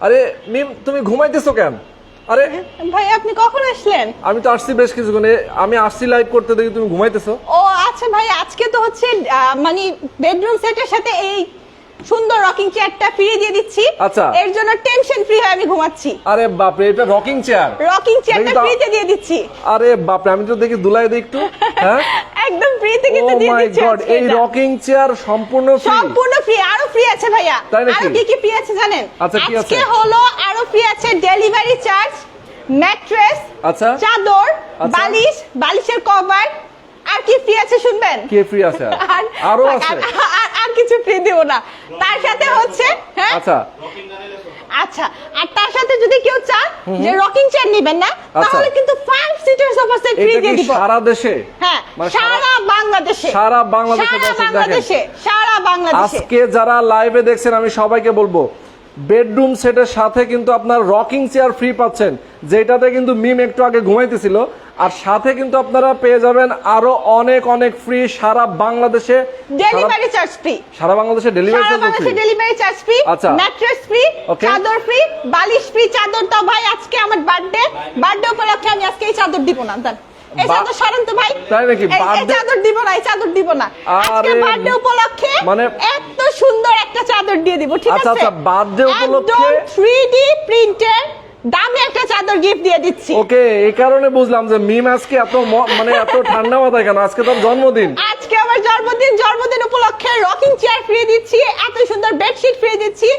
আরে মিম তুমি ঘুমাইতেছো কেন? আরে ভাই আপনি কখন আসলেন? আমি তো আসছি বেশ কিছুক্ষণ আমি আসছি লাইভ করতে দেখি তুমি ঘুমাইতেছো। ও আচ্ছা ভাই আজকে তো হচ্ছে মানে বেডরুম সেটের সাথে এই সুন্দর রকিং চেয়ারটা ফ্রি দিয়ে দিচ্ছি। আচ্ছা। এর জন্য টেনশন ফ্রি হয়ে আমি ঘুমাচ্ছি। আরে বাপরে এটা রকিং চেয়ার রকিং চেয়ারটা ফ্রিতে দিয়ে দিচ্ছি। আরে বাপরে আমি তো দেখি দুলাই দিই একটু হ্যাঁ? একদম ফ্রিতে ও কিন্তু দিয়ে মাই দিচ্ছি গড এই রকিং চেয়ার সম্পূর্ণ ফ্রি সম্পূর্ণ ফ্রি আরও ফ্রি আছে ভাইয়া? আরও কি কি ফ্রি আছে জানেন? আচ্ছা, কি আছে? আজকে হলো আরও ফ্রি আছে ডেলিভারি চার্জ ম্যাট্রেস আচ্ছা। চাদর। বালিশ বালিশের কভার আর কি ফ্রি আছে শুনবেন? কে ফ্রি আছে? আর? আর আরও আছে আর- কিছু ফ্রি দিব না। তার সাথে হচ্ছে হ্যাঁ? আচ্ছা। আচ্ছা আর তার সাথে যদি কেউ চান যে রকিং চেয়ার নেবেন না আচ্ছা। তাহলে কিন্তু five seater sofa set free দিয়ে দিব। সারা দেশে? হ্যাঁ মানে সারা- সারা বাংলাদেশে। সারা বাংলাদেশে সারা বাংলাদেশে সারা বাংলাদেশে। আজকে যারা লাইভে দেখছেন আমি সবাইকে বলব বেডরুম সেটের সাথে কিন্তু আপনার রকিং চেয়ার ফ্রি পাচ্ছেন যেটাতে কিন্তু মিম একটু আগে ঘুমাইতেছিল। আর সাথে কিন্তু আপনারা পেয়ে যাবেন আরও অনেক অনেক ফ্রি সারা বাংলাদেশে ডেলিভারি চার্জ ফ্রি সারা বাংলাদেশে delivery charge free delivery charge free আচ্ছা। Mattress free. চাদর ফ্রি বালিশ ফ্রি চাদর তো ভাই আজকে আমার বার্থডে বার্থডে উপলক্ষে আমি আজকে এই চাদর দিব না দেন এই চাদর সরান তো ভাই। তাই নাকি? এই- এই চাদর দিব না এই চাদর দিব না। আজকে বার্থডে উপলক্ষে মানে- এত সুন্দর একটা চাদর দিয়ে দিব ঠিক আচ্ছা, আছে? আচ্ছা, birthday উপলক্ষে- একদম 3D প্রিন্টের দামি একটা চাদর গিফট দিয়ে দিচ্ছি। ওকে এই কারণে বুঝলাম যে মিম আজকে এত মানে এত ঠান্ডা মাথায় কেন? আজকে তোর জন্মদিন। আজকে আমার জন্মদিন জন্মদিন উপলক্ষে রকিং চেয়ার ফ্রি দিচ্ছি এত সুন্দর বেডশিট ফ্রি দিচ্ছি।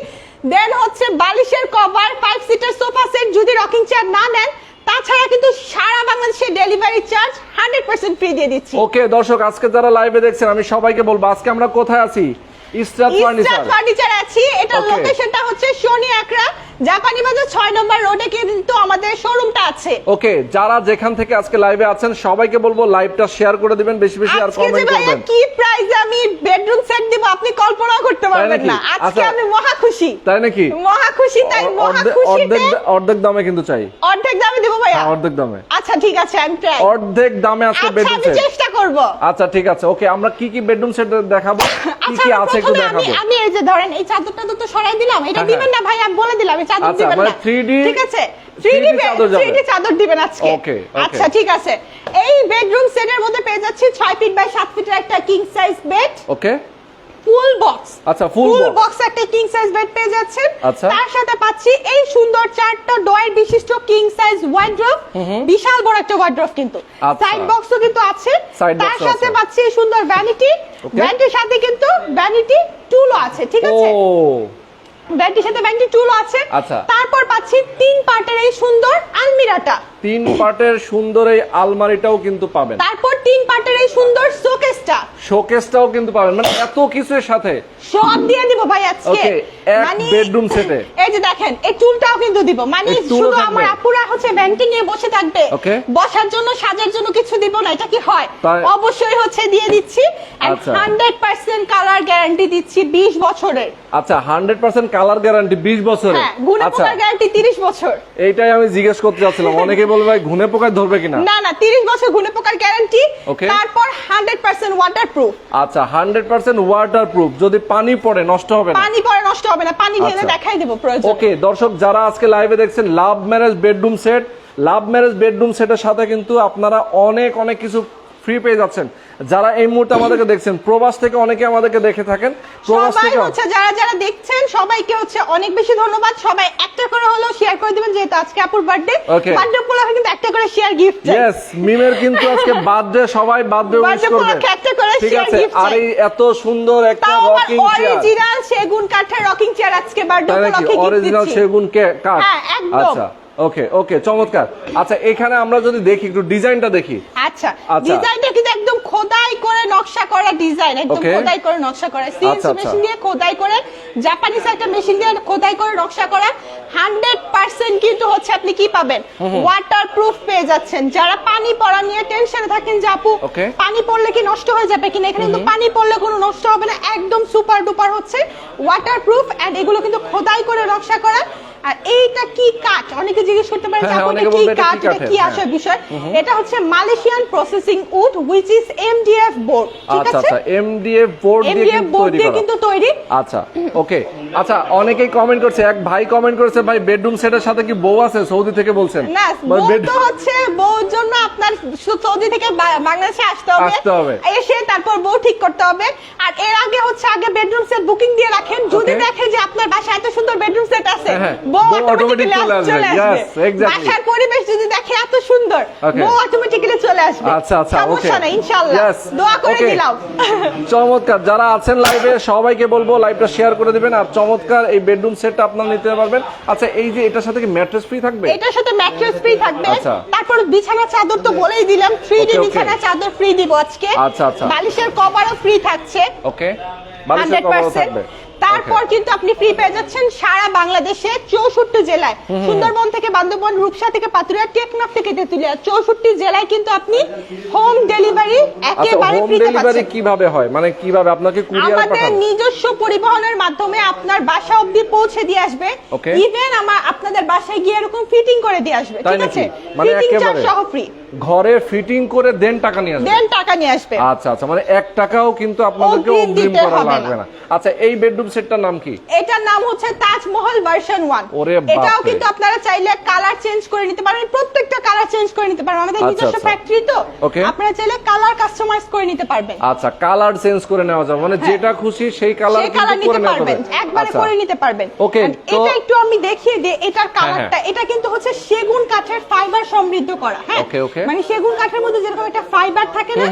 দেন হচ্ছে বালিশের cover five seater sofa set যদি রকিং চেয়ার না নেন তাছাড়া কিন্তু সারা বাংলাদেশে delivery charge hundred percent free দিয়ে দিচ্ছি। ওকে দর্শক আজকে যারা লাইভে দেখছেন আমি সবাইকে বলব আজকে আমরা কোথায় আছি? Easter furniture. ফার্নিচার আছি। এটা লোকেশনটা হচ্ছে শনি আকরা। জাপানি বাজার ছয় নম্বর রোডে কিন্তু আমাদের শোরুমটা আছে। ওকে যারা যেখান থেকে আজকে লাইভে আছেন সবাইকে বলব লাইভটা শেয়ার করে দিবেন বেশি বেশি আর কমেন্ট করবেন। কি প্রাইজে আমি বেডরুম সেট দিব আপনি কল্পনাও করতে পারবেন না। আজকে আচ্ছা। আমি মহা খুশি। তাই নাকি? মহা খুশি তাই মহা অর্ধেক- খুশিতে অর্ধেক অর্ধেক দামে কিন্তু চাই। অর্ধেক দামে দিব ভাইয়া? হ্যাঁ, অর্ধেক দামে। আচ্ছা ঠিক আছে আমি ট্রাই অর্ধেক দামে আজকে আচ্ছা বেডরুম আমি সেট চেষ্টা করব। আচ্ছা ঠিক আছে ওকে আমরা কি কি বেডরুম সেট দেখাবো? কি কি আছে একটু দেখাবো। আমি এই যে ধরেন এই চাদরটা তো সরাই দিলাম এটা হ্যাঁ, দিবেন না ভাই? আমি বলে দিলাম এই চাদর আচ্ছা, দিবেন মানে না। 3D ঠিক আছে? 3D 3D চাদর যাবে। 3D চাদর দিবেন আজকে। Okay. আচ্ছা ঠিক আছে। এই বেডরুম সেটের মধ্যে পেয়ে যাচ্ছি 6 ফিট বাই 7 ফিটের একটা king size bed okay full box. আচ্ছা, box। বক্স। একটা কিং সাইজ বেড পেয়ে যাচ্ছেন। আচ্ছা। তার সাথে পাচ্ছি এই সুন্দর চারটা ডয়ের বিশিষ্ট কিং সাইজ ওয়ার্ড্রপ বিশাল বড় একটা ওয়ার্ড্রপ কিন্তু। আচ্ছা। সাইড বক্সও কিন্তু আছে। তার সাথে পাচ্ছি এই সুন্দর ভ্যানিটি. ভ্যানিটির সাথে কিন্তু ভ্যানিটি টুলও আছে ঠিক আছে? ভ্যানিটির সাথে ভ্যানিটি টুলও আছে। আচ্ছা। তারপর পাচ্ছি তিন পার্টের এই সুন্দর আলমিরাটা। তিন পার্টের সুন্দর এই আলমারিটাও কিন্তু পাবেন। তারপর তিন পার্টের এই সুন্দর শোকেসটা। শোকেসটাও কিন্তু পাবেন। মানে এত কিছুর সাথে। সব দিয়ে দিব ভাই আজকে। Okay, এক bedroom set এ। এই যে দেখেন এই টুলটাও কিন্তু দিব। মানে শুধু আমার আপুরা হচ্ছে ব্যাংকে নিয়ে বসে থাকবে। বসার জন্য সাজার জন্য কিছু দিব না এটা কি হয়? অবশ্যই হচ্ছে দিয়ে দিচ্ছি। হান্ড্রেড পার্সেন্ট কালার গ্যারান্টি দিচ্ছি বিশ বছরের। আচ্ছা হান্ড্রেড পার্সেন্ট কালার গ্যারান্টি বিশ বছরে হ্যাঁ গুণে আচ্ছা। গ্যারান্টি তিরিশ বছর। এইটাই আমি জিজ্ঞেস করতে যাচ্ছিলাম। অনেকে বলবে ভাই ঘুনে পোকায় ধরবে কিনা? না না তিরিশ বছর ঘুনে পোকার গ্যারান্টি তারপর 100% ওয়াটারপ্রুফ আচ্ছা 100% ওয়াটারপ্রুফ যদি পানি পড়ে নষ্ট হবে না? পানি পরে নষ্ট হবে না। পানি আচ্ছা। দেখাই দেব প্রয়োজন। ওকে দর্শক যারা আজকে লাইভে দেখছেন love marriage bedroom set love marriage bedroom সেটের সাথে কিন্তু আপনারা অনেক অনেক কিছু ফ্রি পেয়ে যাচ্ছেন। যারা এই মুহূর্তে আমাদেরকে দেখছেন প্রবাস থেকে অনেকে আমাদেরকে দেখে থাকেন। প্রবাস থেকে হচ্ছে যারা যারা দেখছেন সবাইকে হচ্ছে অনেক বেশি ধন্যবাদ। সবাই একটা করে হলেও শেয়ার করে দিবেন যেহেতু আজকে আপুর বার্থডে. বার্থডে উপলক্ষে কিন্তু একটা করে শেয়ার গিফট ইয়েস মিমের কিন্তু আজকে বার্থডে সবাই বার্থডে উইশ করবে। একটা করে আছে gift আর এই এত সুন্দর একটা রকিং চেয়ার অরিজিনাল সেগুন কাঠের রকিং চেয়ার আজকে বার্থডে উপলক্ষে গিফট অরিজিনাল সেগুন কে কাঠ? হ্যাঁ, একদম। আচ্ছা। ওকে ওকে চমৎকার। আচ্ছা এখানে আমরা যদি দেখি একটু ডিজাইনটা দেখি। আচ্ছা আচ্ছা। ডিজাইনটা কিন্তু একদম খোদাই করে নকশা করা ডিজাইন একদম খোদাই করে নকশা করা। সিএনসি আচ্ছা, আচ্ছা। মেশিন দিয়ে খোদাই করে জাপানিজ একটা মেশিন দিয়ে খোদাই করে নকশা করা। হান্ড্রেড পার্সেন্ট কিন্তু হচ্ছে আপনি কি পাবেন? ওয়াটার প্রুফ পেয়ে যাচ্ছেন। যারা পানি পড়া নিয়ে টেনশনে থাকেন যে আপু পানি পড়লে কি নষ্ট হয়ে যাবে কিনা? এখানে কিন্তু পানি পড়লে কোনো নষ্ট হবে না একদম সুপার ডুপার হচ্ছে। ওয়াটার প্রুফ এন্ড এগুলো কিন্তু খোদাই করে নকশা করা। আর এইটা কি কাঠ? অনেকে জিজ্ঞেস করতে পারে যে হ্যাঁ, আপু, কি কাঠ? এটা কি হ্যাঁ। বিষয়? এটা হচ্ছে Malaysian processing wood which is MDF board ঠিক আচ্ছা আছে? আচ্ছা দিয়ে এমডিএফ বোর্ড দিয়ে কিন্তু তৈরি। আচ্ছা ওকে। আচ্ছা অনেকেই কমেন্ট করছে এক ভাই কমেন্ট করেছে ভাই বেডরুম সেটের সাথে কি বউ আছে? সৌদি থেকে বলছেন। না বউ তো হচ্ছে বউর জন্য আপনার সৌদি থেকে বাংলাদেশে আসতে হবে। আসতে হবে। এসে তারপর বউ ঠিক করতে হবে। আর এর আগে হচ্ছে আগে বেডরুম সেট বুকিং দিয়ে রাখেন। যদি দেখে যে আপনার বাসায় এত সুন্দর বেডরুম সেট আছে হ্যাঁ, হ্যাঁ। বউ অটোমেটিক্যালি চলে আসবে। আসবে। Yes, বাসার পরিবেশ যদি দেখে এত সুন্দর বউ অটোমেটিক্যালি চলে আসবে। আচ্ছা, আচ্ছা, সমস্যা okay. নাই ইনশাআল্লাহ। দোয়া করে দিলাম। চমৎকার যারা আছেন লাইভে সবাইকে বলব লাইভটা শেয়ার করে দিবেন আর চমৎকার এই বেডরুম সেটটা আপনারা নিতে পারবেন। আচ্ছা এই যে এটার সাথে কি ম্যাট্রেস ফ্রি থাকবে? এটার সাথে ম্যাট্রেস ফ্রি থাকবে। আচ্ছা। তারপর বিছানা চাদর তো বলেই দিলাম ফ্রি ডি Okay, okay. বিছানা চাদর ফ্রি দিব আজকে। আচ্ছা, আচ্ছা। বালিশের কভারও ফ্রি থাকছে। ওকে বালিশের কভারও থাকবে। তারপর কিন্তু আপনি ফ্রি পেয়ে যাচ্ছেন সারা বাংলাদেশে চৌষট্টি জেলায়। সুন্দরবন থেকে বান্দরবন রূপসা থেকে পাতুরিয়া টেকনাফ থেকে তেতুলিয়া। চৌষট্টি জেলায় কিন্তু আপনি হোম ডেলিভারি আচ্ছা একেবারে ফ্রিতে ডেলিভারি কীভাবে হয়? মানে কীভাবে আপনাকে কুরিয়ার আমাদের নিজস্ব পরিবহনের মাধ্যমে আপনার বাসা অবধি পৌঁছে দিয়ে আসবে. ইভেন আমার আপনাদের বাসায় গিয়ে এরকম ফিটিং করে দিয়ে আসবে ঠিক আছে? মানে ফিটিং চার্জ একেবারে? সহ ফ্রি ঘরে ফিটিং করে দেন টাকা নিয়ে আসবে? দেন টাকা নিয়ে আসবে। আচ্ছা আচ্ছা মানে এক টাকাও কিন্তু আপনাদেরকে অগ্রিম করা লাগবে না। না। আচ্ছা এই বেডরুম সেটটার নাম কি? এটার নাম হচ্ছে তাজমহল ভার্সন ওয়ান। ওরে এটাও কিন্তু আপনারা চাইলে কালার চেঞ্জ করে নিতে পারবেন প্রত্যেকটা কালার চেঞ্জ করে নিতে পারবেন আমাদের আচ্ছা, নিজস্ব আচ্ছা। ফ্যাক্টরি তো। Okay. আপনারা চাইলে কালার কাস্টমাইজ করে নিতে পারবেন। আচ্ছা কালার চেঞ্জ করে নেওয়া যাবে। মানে যেটা খুশি সেই কালার কিন্তু করে নিতে পারবেন। একবারে আচ্ছা। করে নিতে পারবেন। তো- এটা একটু আমি দেখিয়ে দিই এটার কালারটা হ্যাঁ। এটা কিন্তু হচ্ছে সেগুন কাঠের ফাইবার সমৃদ্ধ করা হ্যাঁ? Okay, okay. মানে সেগুন কাঠের মধ্যে যেরকম একটা ফাইবার থাকে না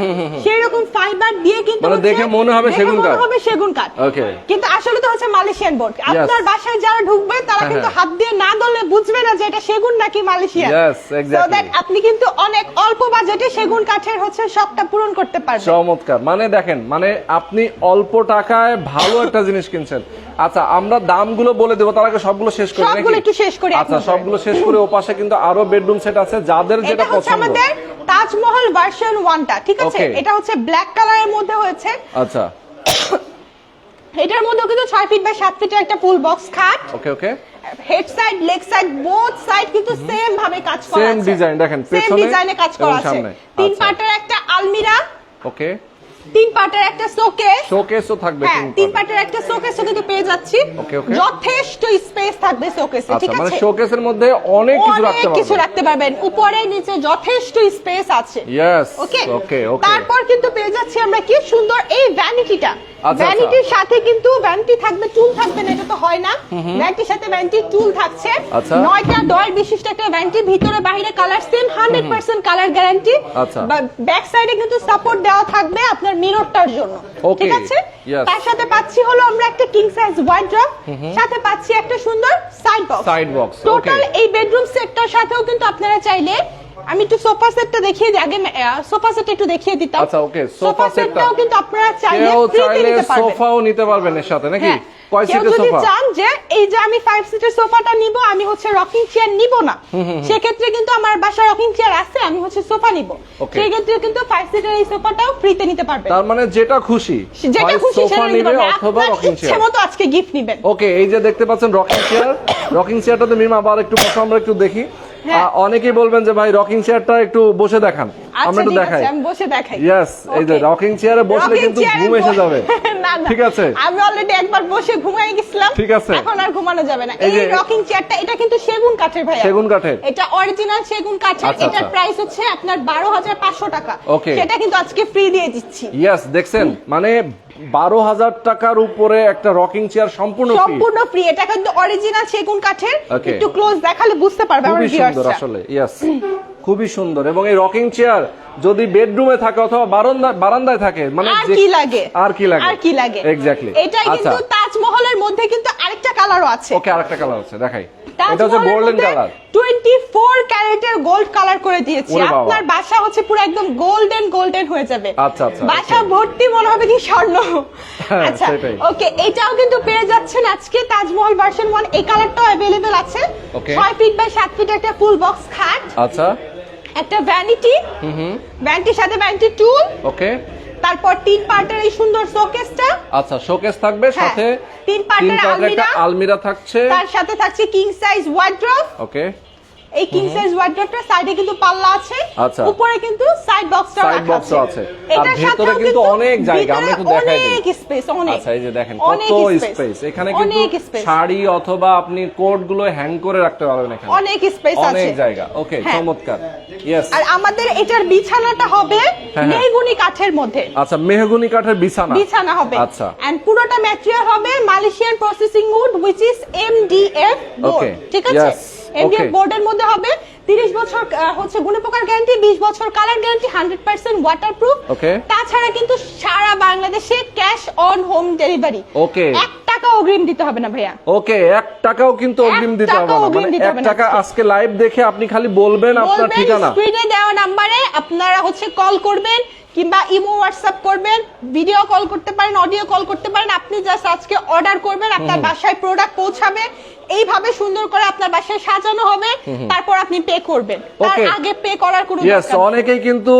সেই রকম ফাইবার দিয়ে কিন্তু মানে দেখে মনে হবে সেগুন কাঠ। হবে সেগুন কাঠ। Okay. কিন্তু আসলে তো হচ্ছে মালয়েশিয়ান বোর্ড। আপনার বাসায় যারা ঢুকবে তারা হ্যাঁ, কিন্তু হ্যাঁ। হাত দিয়ে না ধরলে বুঝবে না যে এটা সেগুন নাকি মালয়েশিয়ান. আপনি কিন্তু অনেক অল্প বাজেটে সেগুন কাঠের হচ্ছে শখটা পূরণ করতে পারবেন। চমৎকার। মানে দেখেন মানে আপনি অল্প টাকায় ভালো একটা জিনিস কিনছেন। আচ্ছা আমরা দামগুলো বলে দেবো তার আগে সবগুলো শেষ করি সবগুলো? একটু শেষ করি আচ্ছা। সবগুলো শেষ করে ওপাশে কিন্তু আরও বেডরুম সেট আছে যাদের যেটা পছন্দ। আমাদের তাজমহল ভার্সন ওয়ানটা ঠিক আছে? এটা হচ্ছে ব্ল্যাক কালারের মধ্যে হয়েছে। আচ্ছা। এটার মধ্যে কিন্তু ছয় ফিট বাই সাত ফিটের একটা ফুল বক্স খাট। Okay okay head side leg side both side কিন্তু সেম ভাবে কাজ করা Same design, দেখেন, সেম ডিজাইনে কাজ করা আছে। তিন আচ্ছা। পার্টের একটা আলমিরা। ওকে তিন পার্টের একটা শোকেস শোকেসও থাকবে হ্যাঁ তিন। পার্টের একটা শোকেসও কিন্তু পেয়ে যাচ্ছি. যথেষ্ট স্পেস থাকবে শোকেসে ঠিক আচ্ছা মানে শোকেসের মধ্যে অনেক কিছু রাখতে অনেক কিছু রাখতে পারবেন। উপরে নিচে যথেষ্ট স্পেস আছে। ইয়েস ওকে ওকে তারপর কিন্তু পেয়ে যাচ্ছি আমরা কি সুন্দর এই ভ্যানিটিটা আচ্ছা। ভ্যানিটির সাথে কিন্তু ভ্যানিটি থাকবে টুল থাকবে না এটা তো হয় না। ভ্যানিটির সাথে ভ্যানিটি টুল থাকছে। আচ্ছা। নয়টা ডয়ের বিশিষ্ট একটা ভ্যানিটি ভিতরে বাইরে colour same hundred percent colour guarantee আচ্ছা। ব্যাক সাইডে কিন্তু সাপোর্ট দেওয়া থাকবে আপনার মিররটার জন্য। ঠিক আছে? তার সাথে পাচ্ছি হলো আমরা একটা কিং সাইজ ওয়ার্ড্রপ সাথে পাচ্ছি একটা সুন্দর side box Side box, total এই বেডরুম সেটটার সাথেও কিন্তু আপনারা চাইলে আমি একটু সোফা সেটটা দেখিয়ে দিই। আগে সোফা সেট একটু দেখিয়ে দিতাম। আচ্ছা, sofa সোফা। সেটটাও কিন্তু আপনারা চাইলে ফ্রিতে নিতে পারবেন। সোফাও নিতে পারবেন এর সাথে নাকি? হ্যাঁ কয় সিটের যদি চান যে এই যে আমি ফাইভ সিটের সোফাটা নিব আমি হচ্ছে রকিং চেয়ার নিব না। সেক্ষেত্রে কিন্তু আমার বাসায় রকিং চেয়ার আছে আমি হচ্ছে সোফা নিব. সেই ক্ষেত্রে কিন্তু ফাইভ সিটের এই সোফাটাও ফ্রিতে নিতে পারবেন। তার মানে যেটা খুশি যেটা খুশি সেটা নিতে নিবে অথবা রকিং ইচ্ছে চেয়ার মতো আজকে গিফট নিবেন। ওকে এই যে দেখতে পাচ্ছেন রকিং চেয়ার রকিং চেয়ারটাতে মিম আবার একটু বসে আমরা একটু দেখি। অনেকেই বলবেন যে ভাই রকিং চেয়ারটা একটু বসে দেখান। আমরা আচ্ছা একটু দেখাই। আমি বসে দেখাই। ইয়েস এই যে রকিং চেয়ারে বসলে কিন্তু ঘুম এসে যাবে। ঠিক আছে। আমি অলরেডি একবার বসে ঘুমাই গেছিলাম। ঠিক আছে। এখন আর ঘুমানো যাবে না। এই রকিং চেয়ারটা এটা কিন্তু সেগুন কাঠের ভাই সেগুন কাঠের? এটা অরিজিনাল সেগুন কাঠের। আচ্ছা, এটার আচ্ছা। প্রাইস হচ্ছে আপনার বারো হাজার পাঁচশো টাকা। Okay. সেটা কিন্তু আজকে ফ্রি দিয়ে দিচ্ছি। ইয়েস দেখছেন? মানে বারো হাজার টাকার উপরে একটা রকিং চেয়ার সম্পূর্ণ সম্পূর্ণ ফ্রি এটা কিন্তু অরিজিনাল সেগুন কাঠের. একটু ক্লোজ দেখালে বুঝতে পারবে খুবই সুন্দর আসলে ইয়েস খুবই সুন্দর। এবং এই রকিং চেয়ার যদি বেডরুমে থাকে অথবা বারান্দা বারান্দায় থাকে মানে আর কি লাগে? আর কি লাগে? আর কি লাগে? এক্স্যাক্টলি এটা আচ্ছা। কিন্তু তাজমহলের মধ্যে কিন্তু আরেকটা কালারও আছে ওকে আরেকটা কালার আছে দেখাই এটা হচ্ছে গোল্ডেন কালার 24 ক্যারেটের গোল্ড কালার করে দিয়েছি ওরে বাবা। আপনার বাসা হচ্ছে পুরো একদম গোল্ডেন গোল্ডেন হয়ে যাবে আচ্ছা, আচ্ছা, বাসা okay. ভর্তি মনে হবে কি স্বর্ণ হ্যাঁ, আচ্ছা সেটাই। ওকে এটাও কিন্তু পেয়ে যাচ্ছেন আজকে তাজমহল ভার্সন 1 এই কালারটাও अवेलेबल আছে Okay. 6 ফিট বাই 7 ফিট একটা ফুল বক্স খাট আচ্ছা একটা ভ্যানিটি ভ্যানিটির সাথে ভ্যানিটি টুল ওকে তারপর তিন পার্টের এই সুন্দর শোকেসটা। আচ্ছা শোকেস থাকবে হ্যাঁ, সাথে তিন পার্টের পার্টের আলমিরা। আলমিরা থাকছে। তার সাথে থাকছে কিং সাইজ ওয়ার্ড্রপ ওকে এই কিং সাইজ ওয়ার্ড্রপটা সাইডে কিন্তু পাল্লা আছে আচ্ছা। উপরে কিন্তু সাইড বক্সটা box ও আছে। আর ভেতরে কিন্তু অনেক জায়গা, আমরা একটু দেখাই দিই। অনেক স্পেস অনেক। আচ্ছা এই যে দেখেন কত স্পেস এখানে কিন্তু শাড়ি অথবা আপনি কোটগুলো হ্যাং করে রাখতে পারবেন এখানে। অনেক স্পেস আছে। অনেক জায়গা। ওকে হ্যাঁ। চমৎকার। ইয়েস আর আমাদের এটার বিছানাটা হবে হ্যাঁ। মেহগুনি কাঠের মধ্যে। আচ্ছা মেহগনি কাঠের বিছানা। বিছানা হবে। আচ্ছা। এন্ড পুরোটা ম্যাটেরিয়াল হবে Malaysian processing wood which is MDF board Okay. ঠিক আছে. এমডিএফ বোর্ডের মধ্যে হবে 30 বছর হচ্ছে গুণপোকার গ্যারান্টি 20 বছর কালার গ্যারান্টি 100% ওয়াটারপ্রুফ. তাছাড়া কিন্তু সারা বাংলাদেশে ক্যাশ অন হোম ডেলিভারি. এক টাকা অগ্রিম দিতে হবে না ভাইয়া। ওকে এক টাকাও কিন্তু অগ্রিম দিতে হবে না। মানে এক টাকা আজকে। লাইভ দেখে আপনি খালি বলবেন আপনার বলবেন ঠিকানা। স্ক্রিনে দেওয়া নাম্বারে আপনারা হচ্ছে কল করবেন। কিংবা ইমো হোয়াটসঅ্যাপ করবেন ভিডিও কল করতে পারেন অডিও কল করতে পারেন আপনি জাস্ট আজকে অর্ডার করবেন আপনার বাসায় প্রোডাক্ট পৌঁছাবে এইভাবে সুন্দর করে আপনার বাসায় সাজানো হবে তারপর আপনি পে করবেন। তার আগে পে করার কোনো ইয়েস দরকার নেই। অনেকেই কিন্তু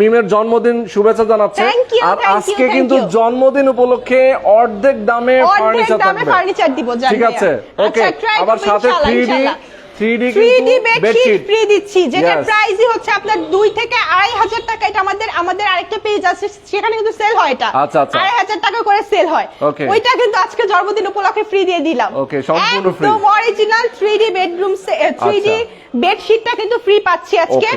মিমের জন্মদিন শুভেচ্ছা জানাচ্ছে। আর আজকে কিন্তু জন্মদিন উপলক্ষে অর্ধেক দামে ফার্নিচার দামে থাকবে। ফার্নিচার দিব ঠিক আছে। ওকে আচ্ছা, আবার সাথে ইনশাআল্লাহ, 3D ইনশাআল্লাহ। 3D 3D কিন্তু বেডশিট ফ্রি দিচ্ছি যেটা প্রাইসই হচ্ছে আপনার দুই থেকে আড়াই হাজার টাকা। এটা আমাদের আমাদের আরেকটা পেজ আছে সেখানে কিন্তু সেল হয় এটা। আচ্ছা, আচ্ছা। আড়াই হাজার টাকা করে সেল হয়। ওইটা কিন্তু আজকে জন্মদিন উপলক্ষে ফ্রি দিয়ে দিলাম। Okay, সম্পূর্ণ free। একদম original three D bedroom three D আচ্ছা। বেডশিটটা কিন্তু ফ্রি পাচ্ছি আজকে.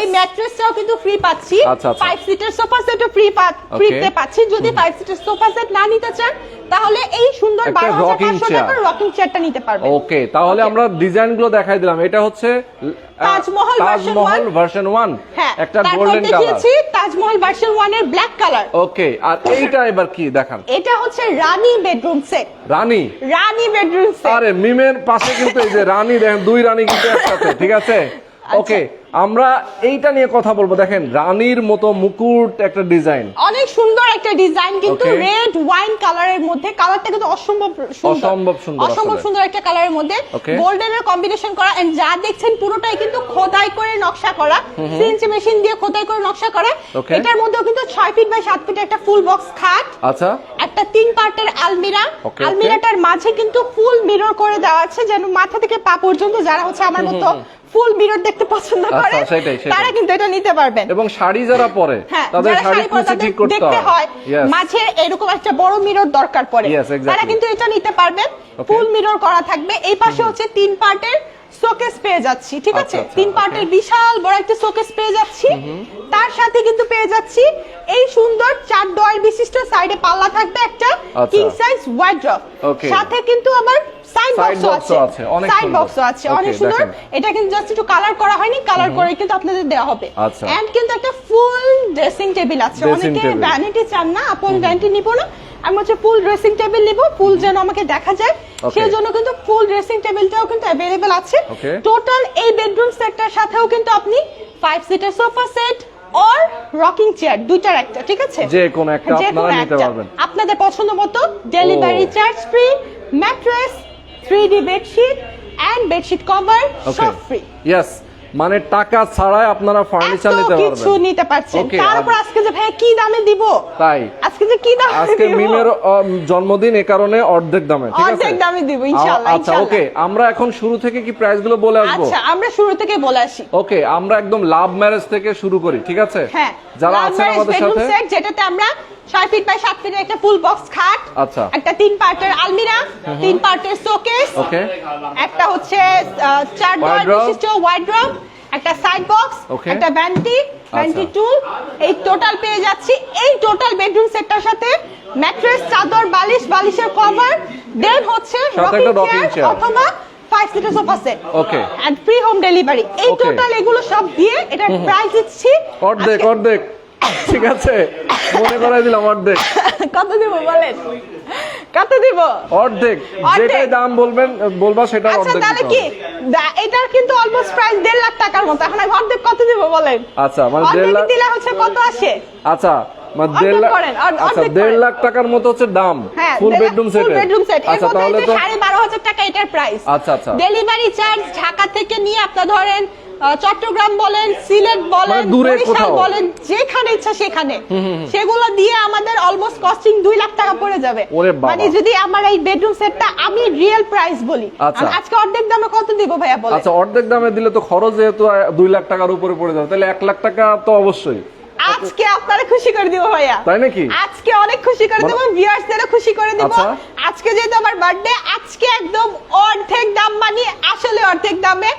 এই ম্যাট্রেসটাও কিন্তু ফ্রি পাচ্ছি। আচ্ছা, আচ্ছা। ফাইভ সিটার সোফা সেটও ফ্রি ফ্রিতে পাচ্ছি। যদি ফাইভ সিটার সোফা সেট না নিতে চান তাহলে এই সুন্দর একটা বারো হাজার rocking পাঁচশো chair। টাকার রকিং চেয়ারটা নিতে পারবেন ওকে তাহলে আমরা ডিজাইনগুলো দেখাই দিলাম। এটা হচ্ছে তাজমহল ভার্সন হ্যাঁ একটা গোল্ডেন কালার দেখিয়েছি তাজমহল ভার্সন ওয়ানের ব্ল্যাক কালার ওকে আর এইটা এবার কি দেখান? এটা হচ্ছে Rani bedroom set Rani? Rani bedroom set আরে মিমের পাশে কিন্তু এই যে রানী দেখেন দুই রানী কিন্তু একসাথে ঠিক আছে? আচ্ছা। ওকে আমরা এইটা নিয়ে কথা বলব। দেখেন রানীর মতো মুকুট একটা ডিজাইন। অনেক সুন্দর একটা ডিজাইন কিন্তু রেড ওয়াইন কালারের মধ্যে কালারটা কিন্তু অসম্ভব সুন্দর। অসম্ভব সুন্দর অসম্ভব সুন্দর একটা কালারের মধ্যে. গোল্ডেনের কম্বিনেশন করা এন্ড যা দেখছেন পুরোটাই কিন্তু খোদাই করে নকশা করা। সিএনসি মেশিন দিয়ে খোদাই করে নকশা করা। এটার মধ্যেও কিন্তু 6 ফিট বাই 7 ফিট একটা ফুল বক্স খাট। আচ্ছা। একটা তিন পার্টের আলমিরা. আলমিরাটার মাঝে কিন্তু ফুল মিরর করে দেওয়া আছে যেন মাথা থেকে পা পর্যন্ত যারা হচ্ছে আমার মতো ফুল মিরর দেখতে পছন্দ আচ্ছা, করে। তারা কিন্তু এটা নিতে পারবেন। এবং শাড়ি যারা পরে হ্যাঁ তাদের শাড়ি কুচি ঠিক করতে হয়। মাঝে এরকম একটা বড় মিরর দরকার পড়ে। তারা কিন্তু এটা নিতে পারবেন। ফুল মিরর করা থাকবে। এই পাশে হচ্ছে তিন পার্টের শোকেস পেয়ে যাচ্ছি ঠিক আছে? আচ্ছা, আচ্ছা, তিন পার্টের বিশাল বড় একটা শোকেস পেয়ে যাচ্ছি। তার সাথে কিন্তু পেয়ে যাচ্ছি এই সুন্দর চার ডয়ের বিশিষ্ট সাইডে পাল্লা থাকবে একটা আচ্ছা। King size wardrobe Okay. সাথে কিন্তু আমার সাইড Side বক্সও আছে। আছে, অনেক সাইড সুন্দর। বক্সও আছে অনেক সুন্দর। এটা কিন্তু জাস্ট একটু কালার করা হয়নি কালার করে কিন্তু আপনাদের দেওয়া হবে। আচ্ছা। এন্ড কিন্তু একটা ফুল ড্রেসিং টেবিল আছে। অনেকে। ভ্যানিটি চান না আপন ভ্যানিটি নিব না। আমি হচ্ছে ফুল ড্রেসিং টেবিল নিব ফুল যেন আমাকে দেখা যায়। সেই জন্য কিন্তু ফুল ড্রেসিং টেবিলটাও কিন্তু অ্যাভেলেবেল আছে। টোটাল এই বেডরুম সেটটার সাথেও কিন্তু আপনি five seater sofa set or rocking chair দুইটার একটা ঠিক আছে? যে কোনো একটা আপনারা নিতে। পারবেন। আপনাদের পছন্দ মতো delivery charge free mattress three D bedsheet and bedsheet cover সব ফ্রি ইয়েস মানে টাকা ছাড়াই আপনারা ফার্নিচার নিতে কিছু নিতে পারছেন। তারপর আজকে যে ভাই কি দামে দিব? তাই। আজকে যে কি দামে আজকে মিমের জন্মদিন এ কারণে অর্ধেক দামে ঠিক আছে? অর্ধেক দামে দিব, ইনশাআল্লাহ, আচ্ছা ওকে আমরা এখন শুরু থেকে কি প্রাইসগুলো বলে আসব? আচ্ছা আমরা শুরু থেকে বলে আসি। ওকে আমরা একদম লাভ ম্যারেজ থেকে শুরু করি ঠিক আছে? হ্যাঁ যারা আছেন আমাদের সাথে যেটাতে আমরা ছয় ফিট বাই সাত ফিটের একটা ফুল বক্স খাট আচ্ছা। একটা তিন পার্টের আলমিরা তিন পার্টের শোকেস ওকে। একটা হচ্ছে চার Wardrobe। বিশিষ্ট ওয়ার্ড্রপ একটা সাইড বক্স একটা ভ্যান্টি ভ্যান্টি। টুল এই টোটাল পেয়ে যাচ্ছি। এই টোটাল বেডরুম সেটটার সাথে ম্যাট্রেস চাদর বালিশ বালিশের কভার দেন হচ্ছে রকিং চেয়ার অথবা five seater sofa set Okay. And free home delivery এই টোটাল এগুলো সব দিয়ে এটার প্রাইস দিচ্ছি। অর্ধেক অর্ধেক। ঠিক আছে। মনে করাই দিলাম অর্ধেক। কত দিব বলেন? কত দিব। অর্ধেক। যেটাই দাম বলবেন বলবা সেটা আচ্ছা অর্ধেক তাহলে কি? কিন্তু অলমোস্ট প্রাইস দেড় লাখ টাকার মতো। এখন অর্ধেক কত দিব বলেন? আচ্ছা মানে দেড় অর্ধেক লাখ দিলে হচ্ছে কত আসে? আচ্ছা মানে দেড় লাখ আচ্ছা দেড় লাখ টাকার মতো হচ্ছে দাম হ্যাঁ ফুল বেডরুম সেট আচ্ছা তাহলে তো সাড়ে বারো হাজার টাকা এটার প্রাইস আচ্ছা, আচ্ছা। ডেলিভারি চার্জ ঢাকা থেকে নিয়ে আপনার ধরেন চট্টগ্রাম বলেন সিলেট বলেন মানে বরিশাল বলেন যেখানে ইচ্ছা সেখানে। সেগুলো দিয়ে আমাদের অলমোস্ট কস্টিং দুই লাখ টাকা পড়ে যাবে। মানে যদি আমার এই বেডরুম সেটটা আমি রিয়েল প্রাইস বলি আচ্ছা। আজকে অর্ধেক দামে কত দিব ভাইয়া বলে আচ্ছা অর্ধেক দামে দিলে তো খরচ যেহেতু দুই লাখ টাকার উপরে পড়ে যাবে তাহলে এক লাখ টাকা তো অবশ্যই। আজকে আপনারা খুশি করে দিব ভাইয়া। তাই নাকি? আজকে অনেক খুশি করে দেবো ভিউয়ার্সদেরও খুশি করে দেবো। আচ্ছা। আজকে যেহেতু আমার বার্থডে আজকে একদম অর্ধেক দাম মানে আসলে অর্ধেক দামে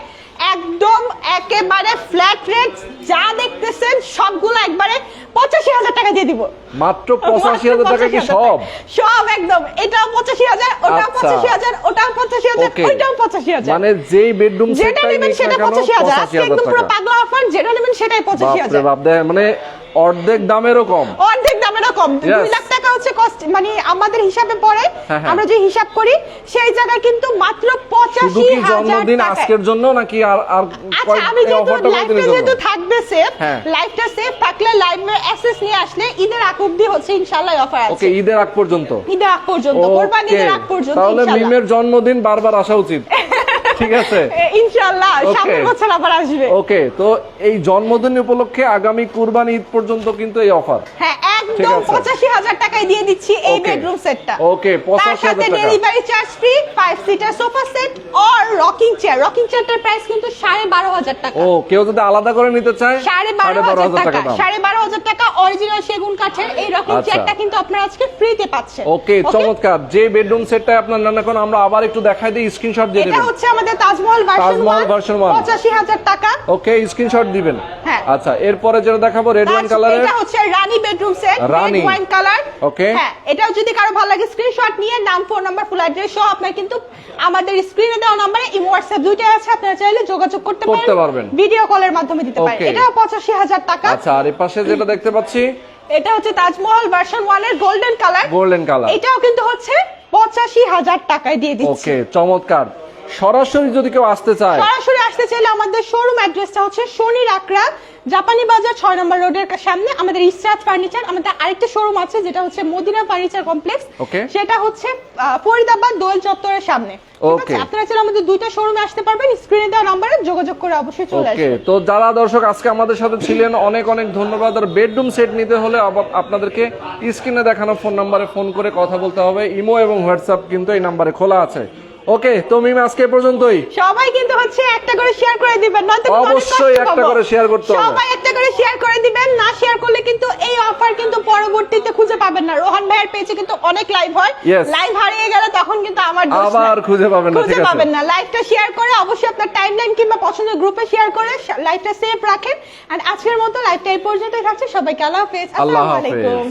একদম একেবারে ফ্ল্যাট রেট যা দেখতেছেন সবগুলো একবারে পঁচাশি হাজার টাকা দিয়ে দিব। মাত্র পঁচাশি হাজার টাকা কি সব? সব একদম। এটাও পঁচাশি হাজার ওটাও আচ্ছা। পঁচাশি হাজার ওটাও পঁচাশি হাজার ওইটাও পঁচাশি হাজার। মানে যেই বেডরুম যেটা নেবেন সেটা পঁচাশি হাজার। একদম পুরো পাগলা অফার যেটা নেবেন সেটাই পঁচাশি হাজার। মানে অর্ধেক দামেরও কম। অর্ধেক দামেরও কম। দুই লাখ টাকা হচ্ছে কস্ট মানে আমাদের হিসাবে পড়ে হ্যাঁ, হ্যাঁ। আমরা যে হিসাব করি সেই জায়গায় কিন্তু মাত্র পঁচাশি জন্মদিন আজকের জন্য নাকি আর আর আচ্ছা আমি যেহেতু কয়েকদিনের যেহেতু থাকবে সেফ। লাইভটা সেফ থাকলে লাইভের অ্যাক্সেস নিয়ে আসলে ঈদের আগ অব্দি হচ্ছে ইনশাআল্লাহ অফার আছে। ওকে ঈদের আগ পর্যন্ত। ঈদের আগ পর্যন্ত কোরবানি ওকে ঈদের আগ পর্যন্ত তাহলে মিমের জন্মদিন বারবার আসা উচিত। ঠিক আছে ইনশাআল্লাহ সামনের বছর আবার আসবে ওকে তো এই জন্মদিন উপলক্ষে আগামী কুরবানি ঈদ পর্যন্ত কিন্তু এই অফার হ্যাঁ একদম আছে। পঁচাশি হাজার টাকায় দিয়ে দিচ্ছি এই. বেডরুম সেটটা ওকে তার 85,000 সাথে টাকা। Delivery charge free 5 seater sofa set or rocking chair rocking চেয়ারটার price কিন্তু সাড়ে বারো হাজার টাকা। ও কেউ যদি আলাদা করে নিতে চায় সাড়ে বারো হাজার টাকা সাড়ে বারো হাজার টাকা অরিজিনাল সেগুন কাঠের এই রকিং আচ্ছা। চেয়ারটা কিন্তু আপনারা আজকে ফ্রিতে পাচ্ছেন। ওকে চমৎকার। যে বেডরুম সেটটা আপনার নাম এখন আমরা আবার একটু দেখাই দিই স্ক্রিনশট দিয়ে এটা হচ্ছে আমাদের তাজমহল ভার্সন তাজমহল। পঁচাশি হাজার টাকা। ওকে স্ক্রিনশট দিবেন। হ্যাঁ। আচ্ছা এরপরে যেটা দেখাবো রেড ওয়াইন কালারের এটা হচ্ছে Rani bedroom set. Red wine colour okay. হ্যাঁ এটাও যদি কারও ভালো লাগে স্ক্রিনশট নিয়ে নাম ফোন নাম্বার ফুল অ্যাড্রেস সহ আপনার কিন্তু আমাদের স্ক্রিনে দেওয়া নম্বরে হোয়াটসঅ্যাপ দুইটাই আছে আপনারা চাইলে যোগাযোগ করতে করতে পারবেন। ভিডিও কলের মাধ্যমে দিতে পারেন। এটা এটাও পঁচাশি হাজার টাকা। আচ্ছা আর এই পাশে যেটা দেখতে পাচ্ছি? এটা হচ্ছে তাজমহল ভার্সন ওয়ানের গোল্ডেন কালার গোল্ডেন কালার এটাও কিন্তু হচ্ছে পঁচাশি হাজার টাকায় দিয়ে দিচ্ছি। ওকে চমৎকার। সরাসরি যদি কেউ আসতে চায়। সরাসরি আসতে চাইলে আমাদের শোরুম অ্যাড্রেসটা হচ্ছে শনি রাকড়া জাপানি বাজার ছয় নম্বর রোডের সামনে আমাদের ইস্টার্ট ফার্নিচার আমাদের আরেকটা শোরুম আছে যেটা হচ্ছে মদিনা ফার্নিচার কমপ্লেক্স সেটা হচ্ছে ফরিদাবাদ দোয়েল চত্বরের সামনে। আপনারা চাইলে আমাদের দুইটা শোরুমে আসতে পারবেন। স্ক্রিনে দেওয়া নাম্বারে যোগাযোগ করে অবশ্যই চলে আসবেন। তো যারা দর্শক আজকে আমাদের সাথে ছিলেন অনেক অনেক ধন্যবাদ। আর বেডরুম সেট নিতে হলে আপনাদেরকে স্ক্রিনে দেখানো ফোন নাম্বারে ফোন করে কথা বলতে হবে। ইমো এবং হোয়াটসঅ্যাপ কিন্তু এই নাম্বারে খোলা আছে। ওকে তো মিম আজকে পর্যন্তই। সবাই কিন্তু হচ্ছে একটা করে শেয়ার করে দিবেন নয়তো অবশ্যই একটা করে share করতে হবে। সবাই একটা করে শেয়ার করে দিবেন না শেয়ার করলে কিন্তু এই অফার কিন্তু পরবর্তীতে খুঁজে পাবেন না। রোহন ভাইয়ের পেজে কিন্তু অনেক লাইভ হয়। লাইভ হারিয়ে গেলে তখন কিন্তু আমার দোষ আবার খুঁজে পাবেন না, খুঁজে পাবেন না। লাইভটা শেয়ার করে অবশ্যই আপনার টাইমলাইন কিংবা পছন্দের গ্রুপে শেয়ার করে লাইভটা সেভ রাখেন। আর আজকের মতো লাইভটা এই পর্যন্তই থাকছে। সবাইকে আল্লাহ হাফেজ। আসসালামু আলাইকুম।